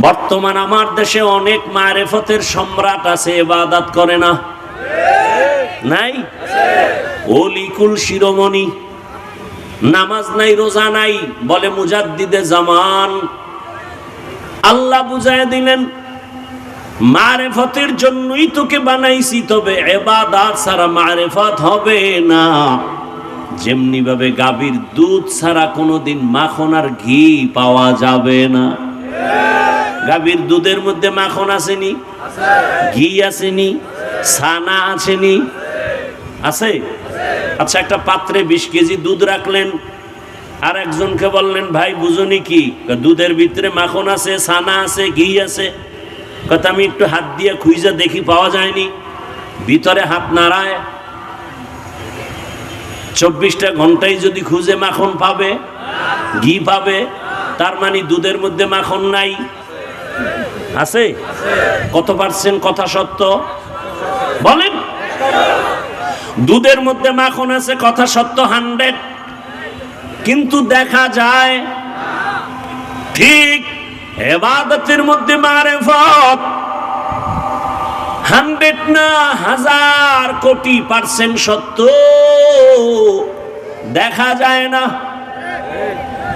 বর্তমান আমার দেশে অনেক মারেফতের সম্রাট আছে, এবাদাত করে না। নাই? অলিকুল শিরোমণি। নামাজ নাই, রোজা নাই, বলে মুজাদ্দিদে জামান। আল্লাহ বুঝায় দিলেন মারেফতের জন্যই তোকে বানাইছি, তবে এবাদাত ছাড়া মারেফত হবে না। যেমনি ভাবে গাভীর দুধ ছাড়া কোনোদিন মাখন আর ঘি পাওয়া যাবে না। গাভীর দুধের মধ্যে মাখন আসেনি? ঘি আসেনি? ছানা আসেনি? আছে? আচ্ছা একটা পাত্রে বিশ কেজি দুধ রাখলেন, আর একজনকে বললেন, ভাই, বুঝুনি কি? দুধের ভিতরে মাখন আছে, ছানা আছে, ঘি আছে। কথা আমি একটু হাত দিয়ে খুঁজে দেখি, পাওয়া যায়নি। ভিতরে হাত নাড়ায়। চব্বিশটা ঘন্টায় যদি খুঁজে মাখন পাবে, ঘি পাবে, তার মানে দুধের মধ্যে মাখন নাই। আছে? কত পার্সেন্ট কথা সত্য? বলেন। দুধের মধ্যে মাখন আছে, কথা সত্য হান্ড্রেড। কিন্তু দেখা যায়, ঠিক এবাদতের মধ্যে মারেফত। হান্ড্রেড না হাজার কোটি পার্সেন্ট সত্য। দেখা যায় না।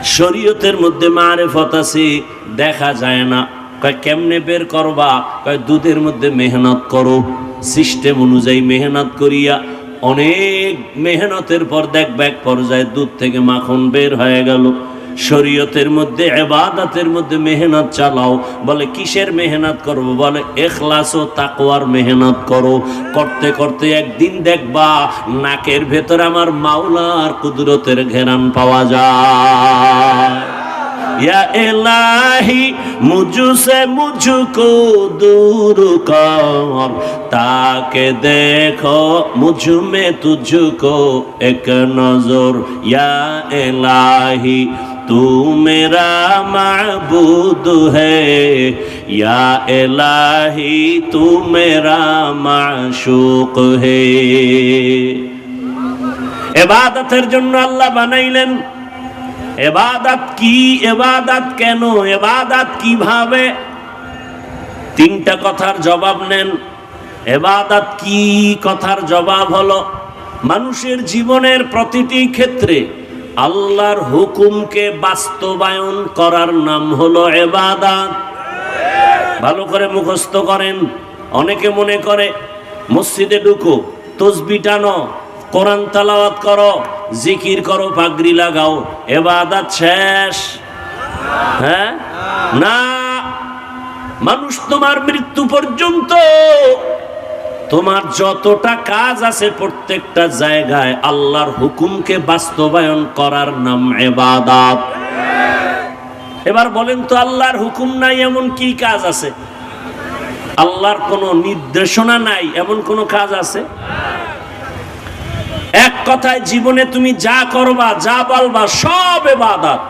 শরীয়তের মধ্যে মারেফত আছে, দেখা যায় না। কেমনে বের করবা? কয়, দুধের মধ্যে মেহনত করো। সিস্টেম অনুযায়ী মেহনত করিয়া অনেক মেহনতের পর দেখবে এক পর্যায়ে দুধ থেকে মাখন বের হয়ে গেল। শরীয়তের মধ্যে, এবাদাতের মধ্যে মেহনত চালাও। বলে, কিসের মেহনত করব? বলে, এখলাস ও তাকওয়ার মেহনত করো। করতে করতে একদিন দেখবা, নাকের ভেতর আমার মাওলার কুদরতের ঘেরান পাওয়া যায়। یا الہی مجھ سے مجھ کو دور کر تاکہ دیکھو مجھ میں تجھ کو ایک نظر یا الہی تو میرا معبود ہے یا الہی تو এবাদতের জন্য আল্লাহ বানাইলেন এবাদাত কি, এবাদাত কেন, এবাদাত কীভাবে? তিনটা কথার জবাব নেন। এবাদাত কি কথার জবাব হলো, মানুষের জীবনের প্রতিটি ক্ষেত্রে আল্লাহর হুকুমকে বাস্তবায়ন করার নাম হলো এবাদাত। ভালো করে মুখস্থ করেন। অনেকে মনে করে, মসজিদে ঢুকো, তসবি টানো কোরআন তালাওয়াত করো, জিকির করো, পাগড়ি লাগাও, এবাদাত শেষ। হ্যাঁ? না, মানুষ তোমার মৃত্যু পর্যন্ত তোমার যতটা কাজ আছে প্রত্যেকটা জায়গায় আল্লাহর হুকুমকে বাস্তবায়ন করার নাম এবাদাত। এবার বলেন তো আল্লাহর হুকুম নাই, এমন কি কাজ আছে? আল্লাহর কোনো নির্দেশনা নাই, এমন কোনো কাজ আছে? এক কথায় জীবনে তুমি যা করবা, যা বলবা সব এবাদাত।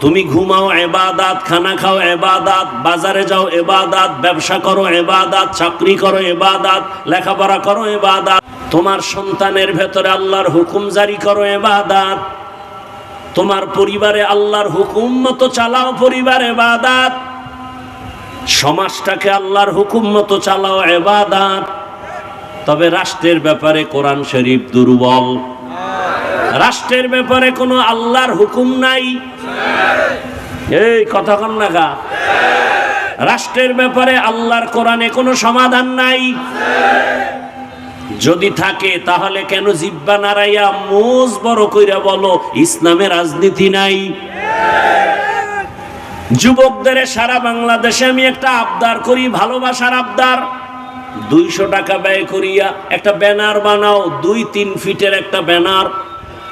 তুমি ঘুমাও, এবাদাত, খানা খাও, এবাদাত, বাজারে যাও, এবাদাত, ব্যবসা করো, এবাদাত, চাকরি করো, এবাদাত, লেখাপড়া করো, এবাদাত। তোমার সন্তানের ভেতরে আল্লাহর হুকুম জারি করো, এবাদাত। তোমার পরিবারে আল্লাহর হুকুম মতো চালাও, পরিবার, এবাদাত। সমাজটাকে আল্লাহর হুকুম মতো চালাও, এবাদাত। তবে রাষ্ট্রের ব্যাপারে কোরআন শরীফ দুর্বল। রাষ্ট্রের ব্যাপারে কোনো আল্লাহর হুকুম নাই। এই কথা কন না গা। রাষ্ট্রের ব্যাপারে আল্লাহর কোরআনে কোনো সমাধান নাই। যদি থাকে তাহলে কেন জিব্বা নাড়াইয়া মোজ বড় কইরা বলো, ইসলামে রাজনীতি নাই? যুবকদের সারা বাংলাদেশে আমি একটা আবদার করি, ভালোবাসার আবদার। দুইশো টাকা ব্যয় করিয়া একটা ব্যানার বানাও, দুই তিন ফিটের একটা ব্যানার।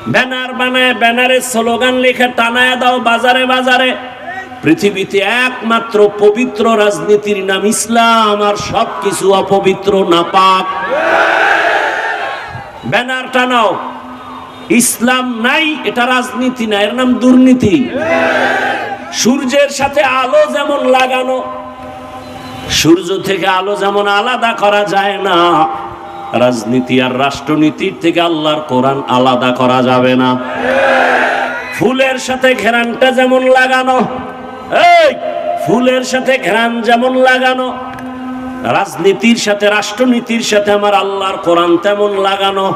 ব্যানার বানায় ব্যানারে স্লোগান লিখে টানায় দাও বাজারে বাজারে। পৃথিবীতে একমাত্র পবিত্র রাজনীতির নাম ইসলাম, আর সব কিছু অপবিত্র, নাপাক। ব্যানার টানাও। ইসলাম নাই, এটা রাজনীতি না, এর নাম দুর্নীতি। সূর্যের সাথে আলো যেমন লাগানো সূর্য থেকে আলো যেমন আলাদা করা যায় না, রাজনীতি আর রাষ্ট্রনীতির থেকে আল্লাহর কোরআন আলাদা করা যাবে না। ফুলের সাথে ঘেরানটা যেমন লাগানো, এই, ফুলের সাথে ঘেরান যেমন লাগানো, রাজনীতির সাথে, রাষ্ট্রনীতির সাথে আমার আল্লাহর কোরআন তেমন লাগানো।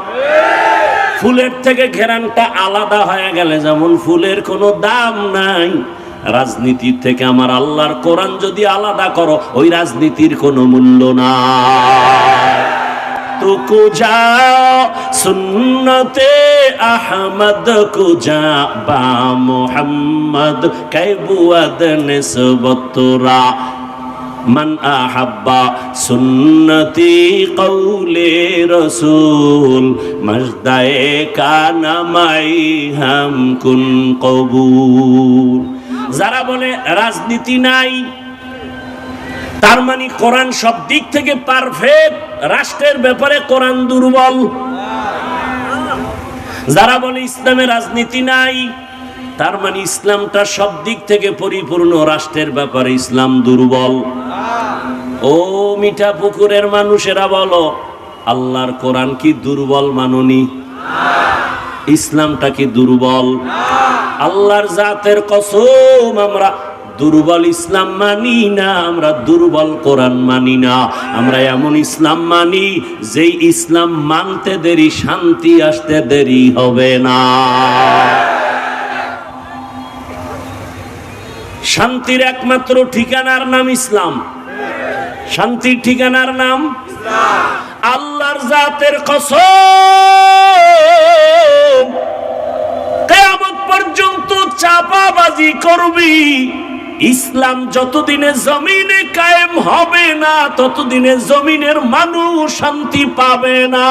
ফুলের থেকে ঘেরানটা আলাদা হয়ে গেলে যেমন ফুলের কোনো দাম নাই রাজনীতির থেকে আমার আল্লাহর কোরআন যদি আলাদা করো, ওই রাজনীতির কোনো মূল্য না তো কুজা সুন্নতে আহমদ কুজা বা মোহাম্মদ কৈবুয়াদ নিসবতরা। মান আহাব্বা সুন্নতি কৌলে রসুল, মজদায়ে কানামাই হাম কুন কবুল। যারা বলে রাজনীতি নাই, তার মানে কোরআন সব দিক থেকে পারফেক্ট রাষ্ট্রের ব্যাপারে কোরআন দুর্বল। যারা বলে ইসলামে রাজনীতি নাই, তার মানে ইসলামটা সব দিক থেকে পরিপূর্ণ, রাষ্ট্রের ব্যাপারে ইসলাম দুর্বল। ও মিঠা পুকুরের মানুষেরা বলো, আল্লাহর কোরআন কি দুর্বল মাননি? ইসলামটা কি দুর্বল? আল্লাহর জাতের কসম, আমরা দুর্বল ইসলাম মানি না, আমরা দুর্বল কোরআন মানি না। আমরা এমন ইসলাম মানি, যেই ইসলাম মানতে দেরি, শান্তি আসতে দেরি হবে না। শান্তির একমাত্র ঠিকানার নাম ইসলাম। শান্তির ঠিকানার নাম আল্লাহর জাতের কসম কেয়ামত পর্যন্ত চাপাবাজি করবি। ইসলাম যতদিনে জমিনে কায়েম হবে না, ততদিনে জমিনের মানুষ শান্তি পাবে না।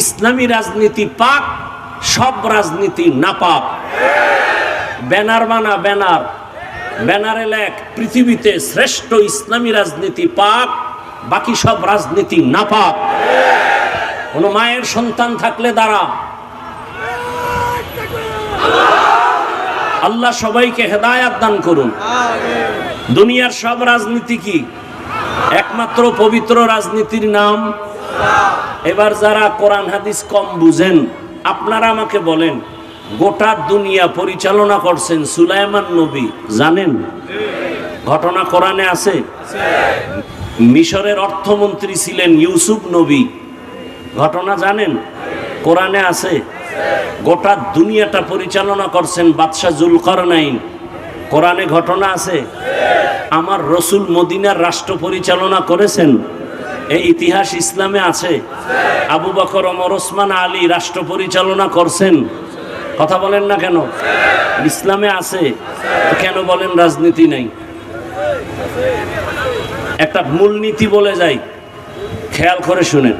ইসলামী রাজনীতি পাক সব রাজনীতি না পাক ব্যানার বানা ব্যানার। ব্যানারে লেখ, পৃথিবীতে শ্রেষ্ঠ ইসলামী রাজনীতি পাক, বাকি সব রাজনীতি না পাক কোন মায়ের সন্তান থাকলে দাঁড়া। আল্লাহ সবাইকে হেদায়াত দান করুন। দুনিয়ার সব রাজনীতি কি? একমাত্র পবিত্র রাজনীতির নাম? এবার যারা কোরআন, হাদিস কম বুঝেন আপনারা আমাকে বলেন, গোটা দুনিয়া পরিচালনা করছেন সুলাইমান নবী, জানেন? ঘটনা কোরআনে আছে? মিশরের অর্থমন্ত্রী ছিলেন ইউসুফ নবী। ঘটনা জানেন? কোরআনে আছে? গোটা দুনিয়াটা পরিচালনা করছেন বাদশাহ জুলকরনাইন। কোরআনে ঘটনা আছে? আমার রসুল মদিনার রাষ্ট্র পরিচালনা করেছেন। এই ইতিহাস ইসলামে আছে। আবু বকর, ওমর, ওসমান, আলী রাষ্ট্র পরিচালনা করছেন। কথা বলেন না কেন? ইসলামে আছে। কেন বলেন রাজনীতি নাই? একটা মূলনীতি বলে যাই। খেয়াল করে শুনেন।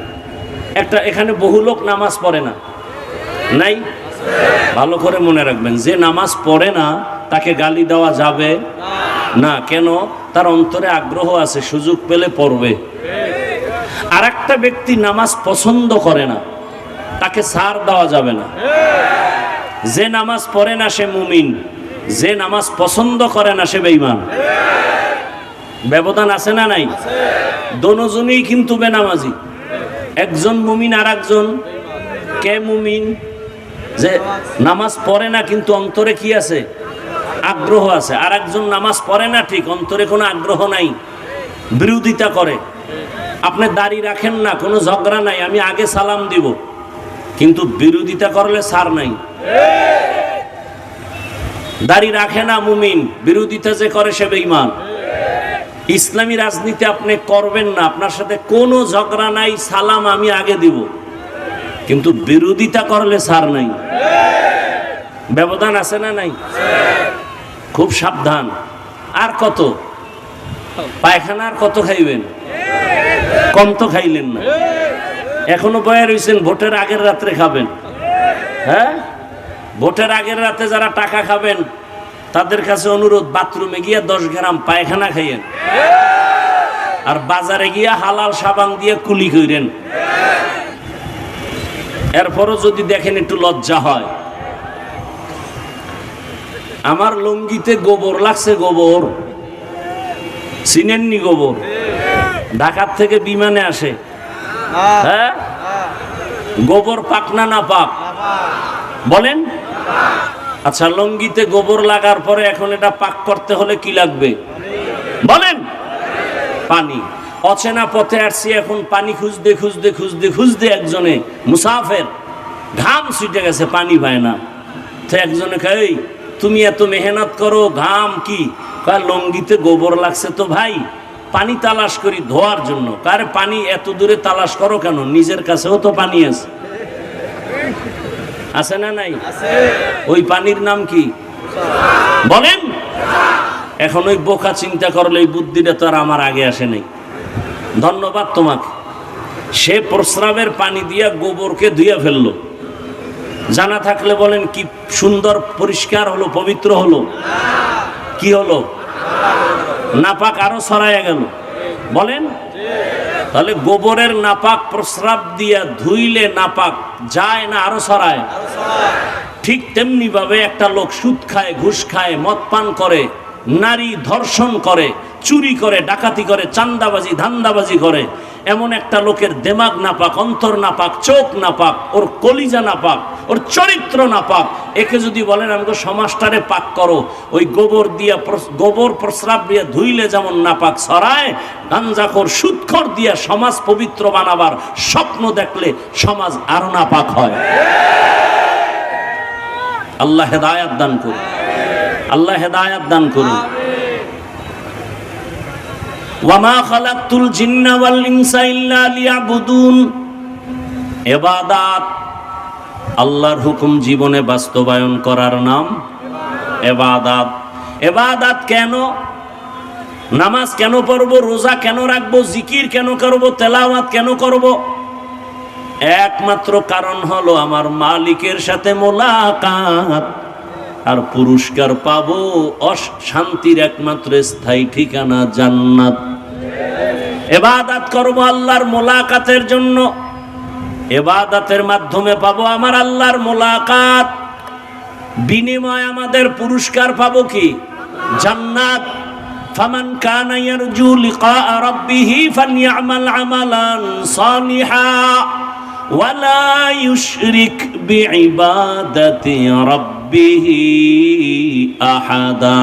একটা এখানে বহু লোক নামাজ পড়ে না। নাই? ভালো করে মনে রাখবেন, যে নামাজ পড়ে না, তাকে গালি দেওয়া যাবে না। কেন? তার অন্তরে আগ্রহ আছে, সুযোগ পেলে পড়বে। একটা ব্যক্তি নামাজ পছন্দ করে না, তাকে সার দেওয়া যাবে না। যে নামাজ পড়ে না সে মুমিন, যে নামাজ পছন্দ করে না সে বেঈমান। ব্যবধান আছে না নাই? দোনোজনই কিন্তু বেনামাজি। একজন মুমিন আর একজন কে মুমিন? যে নামাজ পড়ে না কিন্তু অন্তরে কি আছে? আগ্রহ আছে। আর একজন নামাজ পড়ে না ঠিক, অন্তরে কোনো আগ্রহ নাই। বিরোধিতা করে। আপনি দাড়ি রাখেন না, কোনো ঝগড়া নাই, আমি আগে সালাম দিব। কিন্তু বিরোধিতা করলে সার নাই। দাড়ি রাখে না মুমিন, বিরোধিতা যে করে সে বেঈমান। ইসলামী রাজনীতি আপনি করবেন না, আপনার সাথে কোনো ঝগড়া নাই, সালাম আমি আগে দিব। কিন্তু বিরোধিতা করলে সার নাই। ব্যবধান আছে না নাই? খুব সাবধান। আর কত? পায়খানা আর কত খাইবেন? কম তো খাইলেন না। এখনও বয়ে রয়েছেন ভোটের আগের রাত্রে খাবেন। হ্যাঁ? ভোটের আগের রাতে যারা টাকা খাবেন, তাদের কাছে অনুরোধ, বাথরুমে গিয়ে দশ গ্রাম পায়খানা খাইয়েন। আর বাজারে গিয়ে হালাল সাবান দিয়ে কুলি কইরেন। এরপরও যদি দেখেন একটু লজ্জা হয়। আমার লঙ্গিতে গোবর লাগছে গোবর। চিনেননি গোবর? ঢাকার থেকে বিমানে আসে। হ্যাঁ? গোবর পাক না না পাক? বলেন। আচ্ছা লঙ্গিতে গোবর লাগার পরে এখন এটা পাক করতে হলে কি লাগবে? বলেন। পানি। অচেনা পথে আসছি এখন পানি খুঁজতে খুঁজতে খুঁজতে খুঁজতে একজনে মুসাফের ঘাম ছুটে গেছে পানি পায় না। তো একজনে "এই, তুমি এত মেহনত করো ঘাম কি? লঙ্গিতে গোবর লাগছে তো ভাই। পানি তালাশ করি ধোয়ার জন্য। কারে পানি এত দূরে তালাশ করো কেন? নিজের কাছেও তো পানি আছে। আছে না নাই? ওই পানির নাম কি? বলেন। এখন ওই বোকা চিন্তা করলে এই বুদ্ধিটা তো আর আমার আগে আসে নাই। ধন্যবাদ তোমাকে। সে প্রস্রাবের পানি দিয়া গোবরকে ধুইয়া ফেলল। জানা থাকলে বলেন কি সুন্দর পরিষ্কার হলো পবিত্র হলো। কি হলো? নাপাক আরও ছড়াইয়া গেল। বলেন, তাহলে গোবরের নাপাক প্রস্রাব দিয়া ধুইলে নাপাক যায় না, আরও ছড়ায়? ঠিক তেমনি ভাবে একটা লোক সুদ খায়, ঘুষ খায়, মদ পান করে, নারী ধর্ষণ করে, চুরি করে, ডাকাতি করে, চান্দাবাজি, ধান্দাবাজি করে। এমন একটা লোকের দেমাগ নাপাক, অন্তর নাপাক, চোখ নাপাক, ওর কলিজা নাপাক, ওর চরিত্র নাপাক। একে যদি বলেন আমাকে সমাজটারে পাক করো, ওই গোবর দিয়া গোবর প্রস্রাব দিয়ে ধুইলে যেমন নাপাক ছড়ায়, গাঞ্জাখোর, সুৎখর দিয়া সমাজ পবিত্র বানাবার স্বপ্ন দেখলে সমাজ আরও নাপাক হয়। আল্লাহ হেদায়াত দান করুন। আল্লাহ হেদায়াত দান করুন। ওয়ামা খালাকতুল জিন্না ওয়াল ইনসা ইল্লা লিয়াবুদুন। ইবাদাত আল্লাহর হুকুম জীবনে বাস্তবায়ন করার নাম এবাদাত। এবাদাত কেন? নামাজ কেন পড়ব? রোজা কেন রাখব? জিকির কেন করব? তেলাওয়াত কেন করব? একমাত্র কারণ হলো আমার মালিকের সাথে মোলাকাত। আর পুরস্কার পাব অশ- শান্তির একমাত্র স্থায়ী ঠিকানা জান্নাত। এবাদাত করব আল্লাহর মোলাকাতের জন্য। এবাদাতের মাধ্যমে পাবো আমার আল্লাহর মোলাকাত। বিনিময় আমাদের পুরস্কার পাবো কি? জান্নাত। ফামান কানা ইয়ারজু লিকা রাব্বিহি আমালান সালিহা ওয়ালা ইউশরিক বিইবাদাতি রাব্বিহি। আহাদা।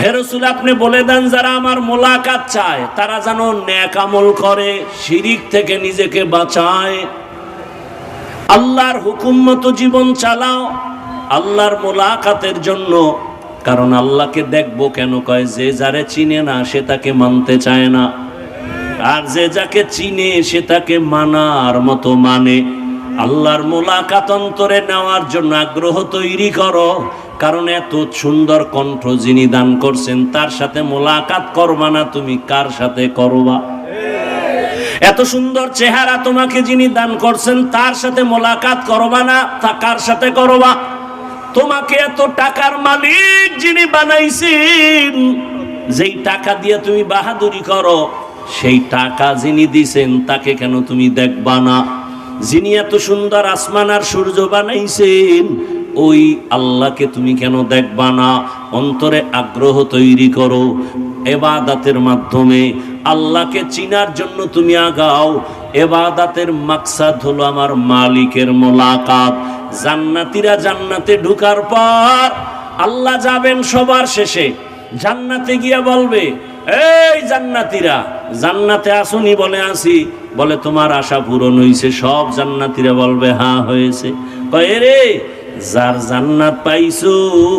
হে আপনি বলে দেন যারা আমার মোলাকাত চায়, তারা যেন ন্যাক আমল করে, শিরিক থেকে নিজেকে বাঁচায়। আল্লাহর হুকুম মতো জীবন চালাও, আল্লাহর মোলাকাতের জন্য। কারণ আল্লাহকে দেখব কেন কয়, যে যারে চিনে না, সে তাকে মানতে চায় না। আর যে যাকে চিনে, সে তাকে মানার মতো মানে। আল্লাহর মোলাকাত অন্তরে নেওয়ার জন্য আগ্রহ তৈরি করো। কারণ এত সুন্দর কণ্ঠ যিনি দান করছেন, তার সাথে মোলাকাত করবা না, তুমি কার সাথে করবা? এত সুন্দর চেহারা তোমাকে যিনি দান করছেন, তার সাথে মোলাকাত করবা না, তা কার সাথে করবা? তোমাকে এত টাকার মালিক যিনি বানাইছেন, যেই টাকা দিয়ে তুমি বাহাদুরি করো, সেই টাকা যিনি দিছেন, তাকে কেন তুমি দেখবা না? যিনি এত সুন্দর আসমান আর সূর্য বানাইছেন, ওই আল্লাহকে তুমি কেন দেখবা না? অন্তরে আগ্রহ তৈরি করো। এবাদাতের মাধ্যমে আল্লাহকে চিনার জন্য তুমি আগাও। এবাদাতের মাকসাদ হলো আমার মালিকের মোলাকাত। জান্নাতিরা জান্নাতে ঢুকার পর আল্লাহ যাবেন সবার শেষে। জান্নাতে গিয়া বলবে, এই জান্নাতিরা, জান্নাতে আসুনি বলে আসি। বলে, তোমার আশা পূরণ হয়েছে সব জান্নাতিরা বলবে, হা, হয়েছে। কয়ে রে, যার জান্নাত পাইছো,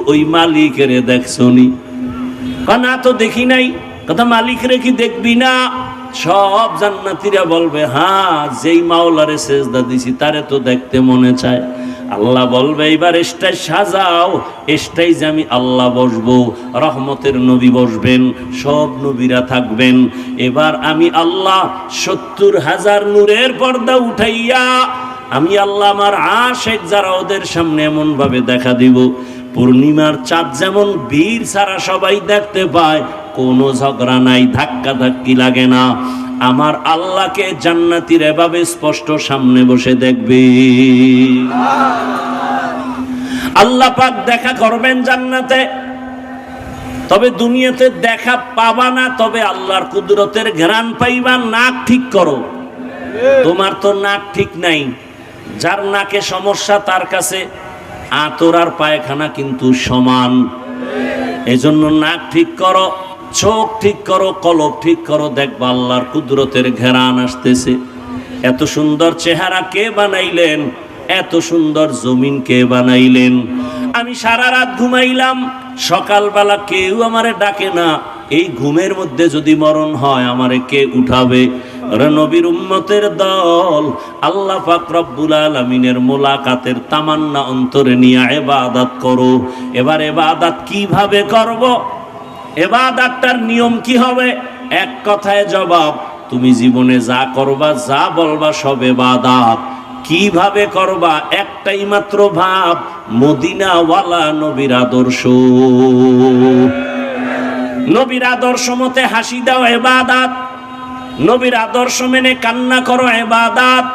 ওই মালিকের দেখছনি নি। না তো দেখি নাই। কথা মালিক রে কি দেখবি না? সব জান্নাতিরা বলবে, হা, যেই মাওলারে দা দিছি, তারে তো দেখতে মনে চায়। আল্লাহ বলবে এবার এসটাই সাজাও, এসটাই যে আমি আল্লাহ বসবো, রহমতের নবী বসবেন, সব নবীরা থাকবেন। এবার আমি আল্লাহ সত্তর হাজার নূরের পর্দা উঠাইয়া, আমি আল্লাহ আমার আশেক যারা ওদের সামনে এমন ভাবে দেখা দিব। পূর্ণিমার চাঁদ যেমন বীর ছাড়া সবাই দেখতে পায় কোনো ঝগড়া নাই ধাক্কা ধাক্কি লাগে না। আমার আল্লাহকে জান্নাতির এভাবে স্পষ্ট সামনে বসে দেখবে। আল্লাহ পাক দেখা করবেন জান্নাতে। তবে দুনিয়াতে দেখা পাবা না, তবে আল্লাহর কুদরতের ঘ্রাণ পাইবা, নাক ঠিক করো। তোমার তো নাক ঠিক নাই। যার নাকে সমস্যা, তার কাছে আতর আর পায়খানা কিন্তু সমান। এজন্য নাক ঠিক করো। চোখ ঠিক করো, কলব ঠিক করো, দেখবা আল্লাহর কুদরতের ঘেরান আসতেছে। এত সুন্দর চেহারা কে বানাইলেন? এত সুন্দর জমিন কে বানাইলেন? আমি সারা রাত ঘুমাইলাম, সকালবেলা কেউ আমারে ডাকে না। এই ঘুমের মধ্যে যদি মরণ হয়, আমারে কে উঠাবে? নবীর উম্মতের দল, আল্লাহ পাক রব্বুল আলামিনের মোলাকাতের তামান্না অন্তরে নিয়ে এবাদাত করো। এবার এবাদাত কীভাবে করব? এবাদাতটার নিয়ম কি হবে? এক কথায় জবাব, তুমি জীবনে যা করবা, যা বলবা সব এবাদাত। কীভাবে করবা? একটাই মাত্র ভাব, মদিনাওয়ালা নবীর আদর্শ। নবীর আদর্শ মতে হাসি দাও এবাদাত। নবীর আদর্শ মেনে কান্না করো এবাদাত।